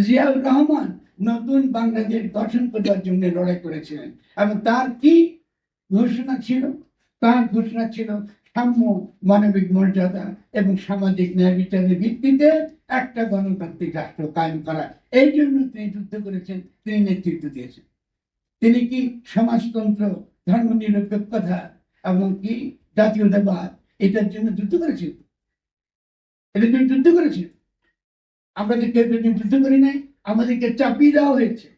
জিয়াউর রহমান নতুন বাংলাদেশ গঠন করার জন্য লড়াই করেছিলেন। এবং তার কি ঘোষণা ছিল? তার ঘোষণা ছিল সাম্য মানবিক মর্যাদা এবং সামাজিক ন্যায় বিচারের ভিত্তিতে একটা গণতান্ত্রিক রাষ্ট্র কায়েম করা। এই জন্য তিনি যুদ্ধ করেছেন, তিনি নেতৃত্ব দিয়েছেন। তিনি কি সমাজতন্ত্র ধর্ম নিরপেক্ষতা এবং কি জাতীয়তাবাদ এটার জন্য যুদ্ধ করেছেন? এটার জন্য যুদ্ধ করেছেন? আমাদের কেউ যুদ্ধ করি নাই আমাদেরকে চাপিয়ে দেওয়া হয়েছে।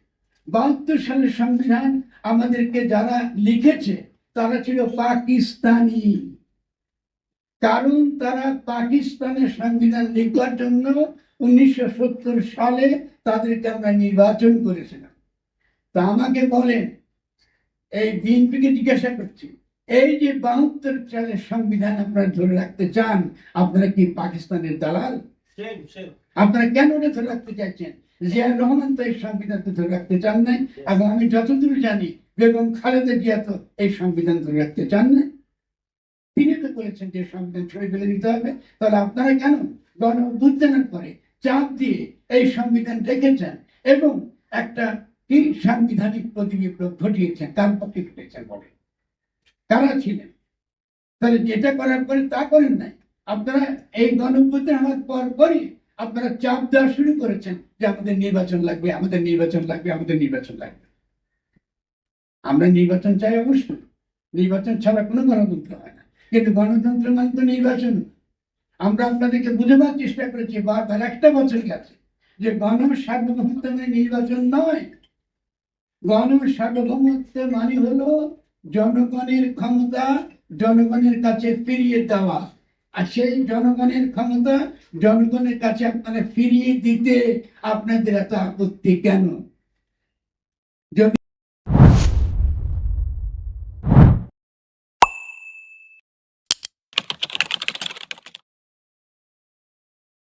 বাহাত্তর সালের সংবিধান আমাদেরকে যারা লিখেছে, তারা ছিল পাকিস্তানি। কারণ তারা পাকিস্তানের সংবিধান লিখবার জন্য উনিশশো সত্তর সালে তাদেরকে আমরা নির্বাচন করেছিলাম। তা আমাকে বলেন, এই বিএনপিকে জিজ্ঞাসা করছি, এই যে বাহাত্তর সালের সংবিধান আপনারা ধরে রাখতে চান, আপনারা কি পাকিস্তানের দালাল. আপনারা কেন ওটা ধরে রাখতে চাইছেন? জিয়া রহমান তো এই সংবিধানকে ধরে রাখতে চান নাই। এবং আমি যতদূর জানি, বেগম খালেদা জিয়া তো এই সংবিধান ধরে রাখতে চান না তিনি তো বলেছেন যে সংবিধান ছড়ে ফেলে দিতে হবে। তাহলে আপনারা কেন গণ অভ্যুত্থানের পরে চাপ দিয়ে এই সংবিধান রেখেছেন এবং একটা কি সাংবিধানিক প্রতিবিপ্লব ঘটিয়েছেন তার পক্ষে ঘটেছেন বলে কারা ছিলেন? তাহলে যেটা করার পরে তা করেন নাই। আপনারা এই গণঅভ্যুত্থান আমার পর পরই আপনারা চাপ দেওয়া শুরু করেছেন যে আমাদের নির্বাচন লাগবে, আমাদের নির্বাচন লাগবে, আমাদের নির্বাচন লাগবে। আমরা নির্বাচন চাই অবশ্যই নির্বাচন ছাড়া কোনো গণতন্ত্র হয় না। কিন্তু গণতন্ত্র মানে তো নির্বাচন। আমরা আপনাদেরকে বুঝাবার চেষ্টা করেছি, বারবার একটা বছর গেছে যে গণ সার্বভৌমত্ব মানে নির্বাচন নয়। গণ সার্বভৌমত্ব মানে হলো জনগণের ক্ষমতা, জনগণের কাছে ফিরিয়ে দেওয়া। আর সেই জনগণের ক্ষমতা জনগণের কাছে আপনারা ফিরিয়ে দিতে আপনাদের এত আপত্তি কেন? যদি